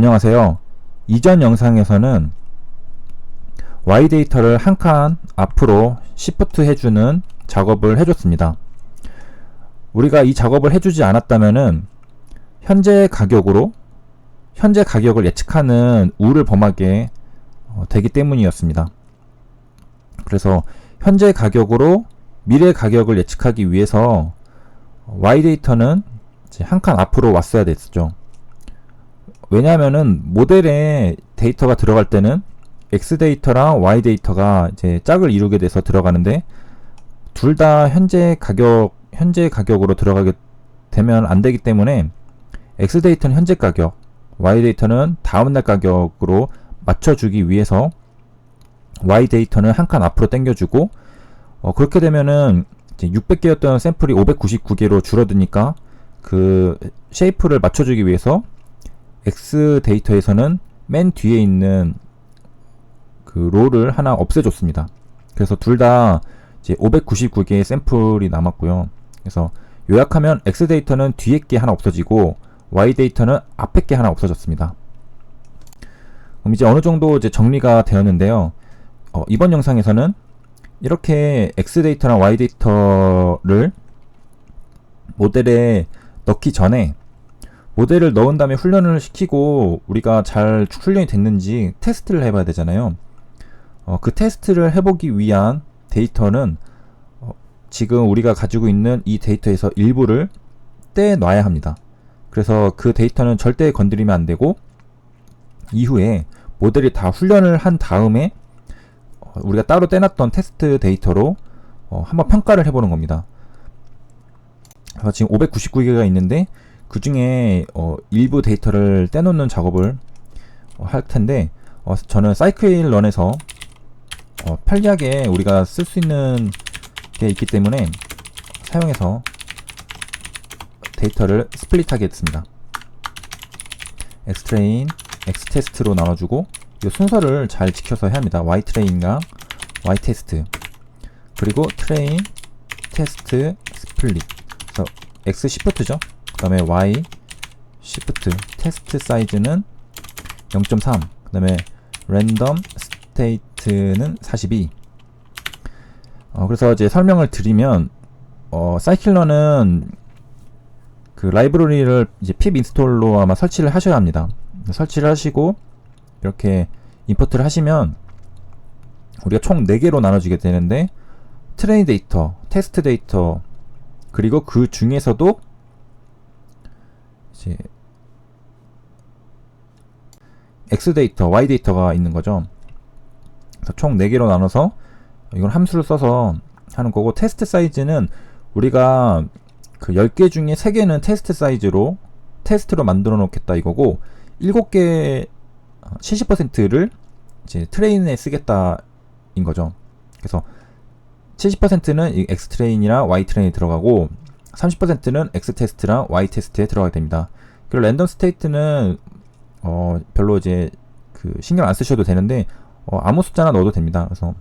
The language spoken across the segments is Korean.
안녕하세요. 이전 영상에서는 Y 데이터를 한 칸 앞으로 시프트 해주는 작업을 해줬습니다. 우리가 이 작업을 해주지 않았다면은 현재 가격으로 현재 가격을 예측하는 우를 범하게 어, 되기 때문이었습니다. 그래서 현재 가격으로 미래 가격을 예측하기 위해서 Y 데이터는 한 칸 앞으로 왔어야 됐죠. 왜냐하면은 모델에 데이터가 들어갈 때는 X 데이터랑 Y 데이터가 이제 짝을 이루게 돼서 들어가는데 둘 다 현재 가격 현재 가격으로 들어가게 되면 안 되기 때문에 X 데이터는 현재 가격, Y 데이터는 다음 날 가격으로 맞춰주기 위해서 Y 데이터는 한 칸 앞으로 당겨주고 어, 그렇게 되면은 이제 600개였던 샘플이 599개로 줄어드니까 그 쉐이프를 맞춰주기 위해서 X 데이터에서는 맨 뒤에 있는 그 롤을 하나 없애줬습니다. 그래서 둘 다 이제 599개의 샘플이 남았고요. 그래서 요약하면 X 데이터는 뒤에 게 하나 없어지고 Y 데이터는 앞에 게 하나 없어졌습니다. 그럼 이제 어느 정도 이제 정리가 되었는데요. 어, 이번 영상에서는 이렇게 X 데이터랑 Y 데이터를 모델에 넣기 전에 모델을 넣은 다음에 훈련을 시키고 우리가 잘 훈련이 됐는지 테스트를 해봐야 되잖아요. 어, 그 테스트를 해보기 위한 데이터는 어, 지금 우리가 가지고 있는 이 데이터에서 일부를 떼놔야 합니다. 그래서 그 데이터는 절대 건드리면 안 되고 이후에 모델이 다 훈련을 한 다음에 어, 우리가 따로 떼놨던 테스트 데이터로 어, 한번 평가를 해보는 겁니다. 그래서 지금 599개가 있는데 그 중에 어, 일부 데이터를 떼놓는 작업을 어, 할 텐데 어, 저는 사이클 런에서 어, 편리하게 우리가 쓸 수 있는 게 있기 때문에 사용해서 데이터를 스플릿하게 했습니다. X트레인, X테스트로 나눠주고 이 순서를 잘 지켜서 해야 합니다. Y트레인과 Y테스트 그리고 트레인, 테스트, 스플릿 그래서 X 시프트죠. 그 다음에 Y 시프트 테스트 사이즈는 0.3 그 다음에 랜덤 스테이트는 42 어, 그래서 이제 설명을 드리면 어, 사이클러는 그 라이브러리를 이제 pip 인스톨로 아마 설치를 하셔야 합니다. 설치를 하시고 이렇게 임포트를 하시면 우리가 총 4개로 나눠지게 되는데 트레인 데이터, 테스트 데이터 그리고 그 중에서도 이제 X 데이터, Y 데이터가 있는 거죠. 그래서 총 4개로 나눠서 이건 함수를 써서 하는 거고 테스트 사이즈는 우리가 그 10개 중에 3개는 테스트 사이즈로 테스트로 만들어 놓겠다 이거고 7개 70%를 이제 트레인에 쓰겠다인 거죠. 그래서 70%는 이 X 트레인이랑 Y 트레인이 들어가고 30%는 X 테스트랑 Y 테스트에 들어가게 됩니다. 그리고 랜덤 스테이트는 어 별로 이제 그 신경 안 쓰셔도 되는데 어 아무 숫자나 넣어도 됩니다. 그래서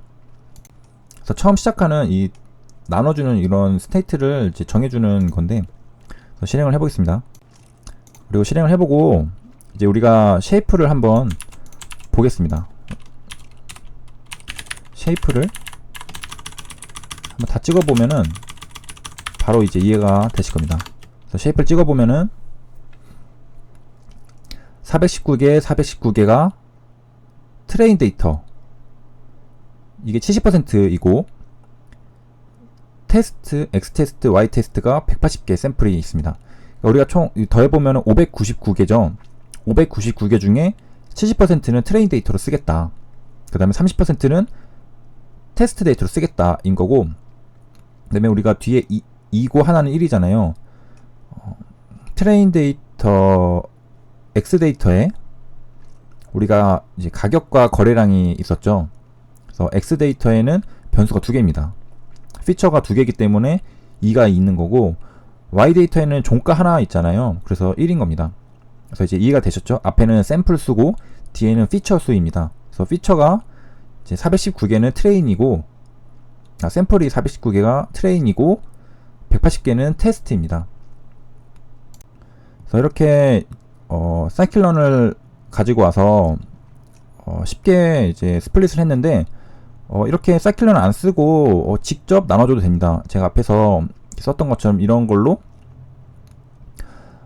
그래서 처음 시작하는 이 나눠주는 이런 스테이트를 이제 정해주는 건데 실행을 해보겠습니다. 그리고 실행을 해보고 이제 우리가 쉐이프를 한번 보겠습니다. 쉐이프를 한번 다 찍어보면은 바로 이제 이해가 되실 겁니다. 그래서 쉐이프를 찍어보면은 419개, 419개가 트레인 데이터 이게 70%이고 테스트, X 테스트, Y 테스트가 180개 샘플이 있습니다. 그러니까 우리가 총 더해보면 599개죠. 599개 중에 70%는 트레인 데이터로 쓰겠다. 그 다음에 30%는 테스트 데이터로 쓰겠다인 거고, 그 다음에 우리가 뒤에 2, 고 하나는 1이잖아요. 어, 트레인 데이터, X 데이터에 우리가 이제 가격과 거래량이 있었죠. 그래서 X 데이터에는 변수가 두 개입니다. 피처가 두 개이기 때문에 2가 있는 거고 Y 데이터에는 종가 하나 있잖아요. 그래서 1인 겁니다. 그래서 이제 이해가 되셨죠? 앞에는 샘플 수고 뒤에는 피처 수입니다. 그래서 피처가 이제 419개는 트레인이고 아, 샘플이 419개가 트레인이고 180개는 테스트입니다. 그래서 이렇게 어, 사이클런을 가지고 와서 어, 쉽게 이제 스플릿을 했는데 어, 이렇게 사이클론을 안 쓰고 어, 직접 나눠줘도 됩니다. 제가 앞에서 썼던 것처럼 이런 걸로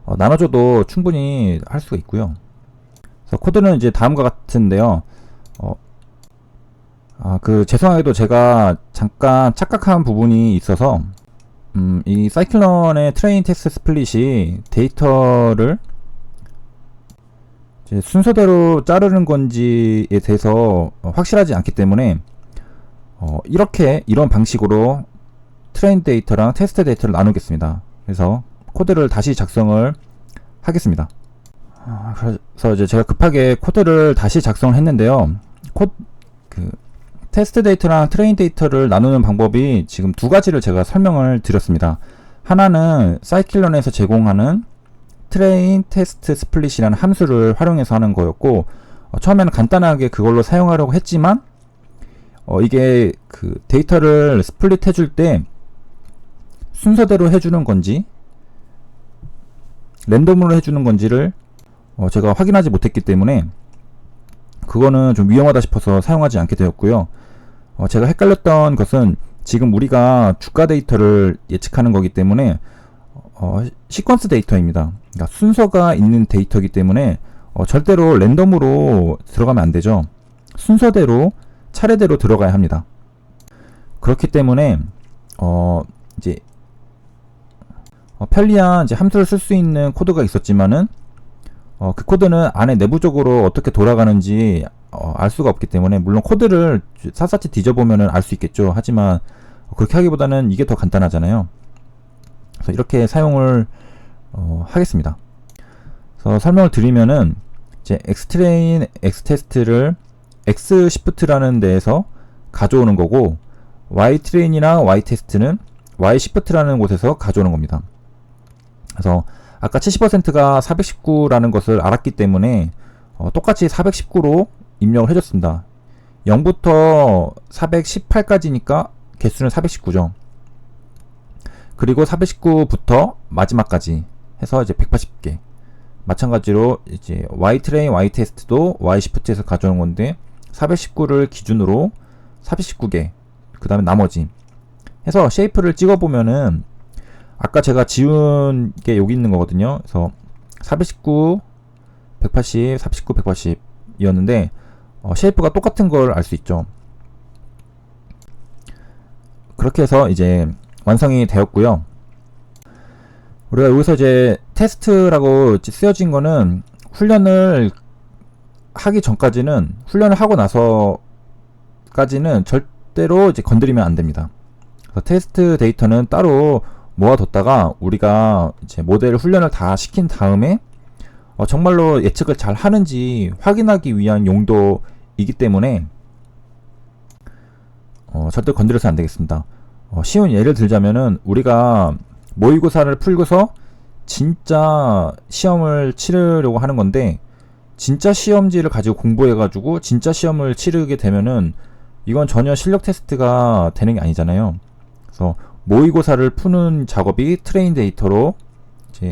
어, 나눠줘도 충분히 할 수가 있고요. 그래서 코드는 이제 다음과 같은데요. 어, 아, 그 죄송하게도 제가 잠깐 착각한 부분이 있어서 음, 이 사이클론의 트레인 텍스트 스플릿이 데이터를 순서대로 자르는 건지에 대해서 어, 확실하지 않기 때문에 어, 이렇게 이런 방식으로 트레인 데이터랑 테스트 데이터를 나누겠습니다. 그래서 코드를 다시 작성을 하겠습니다. 아, 그래서 이제 제가 급하게 코드를 다시 작성을 했는데요. 코, 그, 테스트 데이터랑 트레인 데이터를 나누는 방법이 지금 두 가지를 제가 설명을 드렸습니다. 하나는 사이클론에서 제공하는 트레인 테스트 스플릿이라는 함수를 활용해서 하는 거였고 어, 처음에는 간단하게 그걸로 사용하려고 했지만 어, 이게 그 데이터를 스플릿 해줄 때 순서대로 해주는 건지 랜덤으로 해주는 건지를 어, 제가 확인하지 못했기 때문에 그거는 좀 위험하다 싶어서 사용하지 않게 되었고요. 어, 제가 헷갈렸던 것은 지금 우리가 주가 데이터를 예측하는 거기 때문에 어, 시퀀스 데이터입니다. 그러니까 순서가 있는 데이터이기 때문에 어, 절대로 랜덤으로 들어가면 안 되죠. 순서대로 차례대로 들어가야 합니다. 그렇기 때문에 어, 이제 어, 편리한 이제 함수를 쓸 수 있는 코드가 있었지만은 어, 그 코드는 안에 내부적으로 어떻게 돌아가는지 어, 알 수가 없기 때문에 물론 코드를 샅샅이 뒤져보면은 알 수 있겠죠. 하지만 그렇게 하기보다는 이게 더 간단하잖아요. 그래서 이렇게 사용을 어, 하겠습니다. 그래서 설명을 드리면은 이제 엑스트레인 엑스테스트를 엑스시프트라는 데에서 가져오는 거고 y트레인이나 y테스트는 y시프트라는 곳에서 가져오는 겁니다. 그래서 아까 70%가 419라는 것을 알았기 때문에 어, 똑같이 419로 입력을 해줬습니다. 0부터 418까지니까 개수는 419죠. 그리고 419부터 마지막까지 해서 이제 180개. 마찬가지로 이제 Y 트레인 Y 테스트도 Y 시프트에서 가져오는 건데 419를 기준으로 419개. 그 다음에 나머지 해서 쉐이프를 찍어 보면은 아까 제가 지운 게 여기 있는 거거든요. 그래서 419, 180, 419, 180 이었는데 어, 쉐이프가 똑같은 걸 알 수 있죠. 그렇게 해서 이제 완성이 되었고요. 우리가 여기서 이제 테스트라고 쓰여진 거는 훈련을 하기 전까지는 훈련을 하고 나서까지는 절대로 이제 건드리면 안 됩니다. 테스트 데이터는 따로 모아뒀다가 우리가 이제 모델 훈련을 다 시킨 다음에 어, 정말로 예측을 잘 하는지 확인하기 위한 용도 이기 때문에 어, 절대 건드려서 안 되겠습니다. 어, 쉬운 예를 들자면은 우리가 모의고사를 풀고서 진짜 시험을 치르려고 하는 건데 진짜 시험지를 가지고 공부해 가지고 진짜 시험을 치르게 되면은 이건 전혀 실력 테스트가 되는 게 아니잖아요. 그래서 모의고사를 푸는 작업이 트레인 데이터로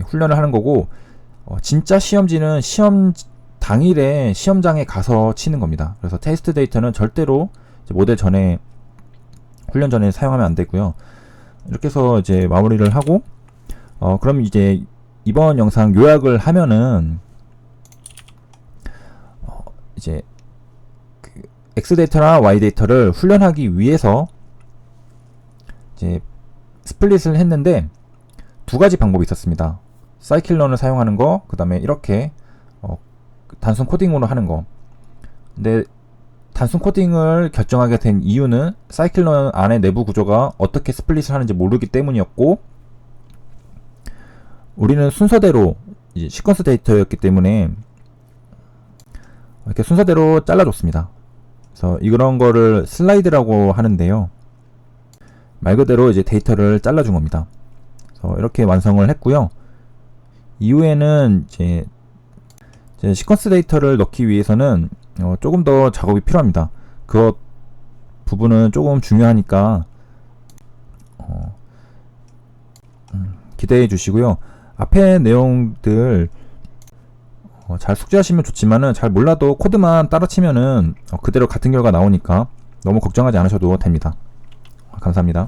훈련을 하는 거고 어, 진짜 시험지는 시험 당일에 시험장에 가서 치는 겁니다. 그래서 테스트 데이터는 절대로 모델 전에 훈련 전에 사용하면 안 되고요. 이렇게 해서 이제 마무리를 하고 어 그럼 이제 이번 영상 요약을 하면은 어 이제 그 X 데이터나 Y 데이터를 훈련하기 위해서 이제 스플릿을 했는데 두 가지 방법이 있었습니다. 사이클론을 사용하는 거, 그 다음에 이렇게 어, 단순 코딩으로 하는 거. 근데 단순 코딩을 결정하게 된 이유는 사이클론 안의 내부 구조가 어떻게 스플릿을 하는지 모르기 때문이었고 우리는 순서대로 시퀀스 데이터였기 때문에 이렇게 순서대로 잘라줬습니다. 그래서 이런 거를 슬라이드라고 하는데요. 말 그대로 이제 데이터를 잘라준 겁니다. 그래서 이렇게 완성을 했고요. 이후에는 이제 시퀀스 데이터를 넣기 위해서는 어, 조금 더 작업이 필요합니다. 그 부분은 조금 중요하니까 어, 음, 기대해 주시고요. 앞에 내용들 어, 잘 숙지하시면 좋지만은 잘 몰라도 코드만 따라 치면은 어, 그대로 같은 결과 나오니까 너무 걱정하지 않으셔도 됩니다. 어, 감사합니다.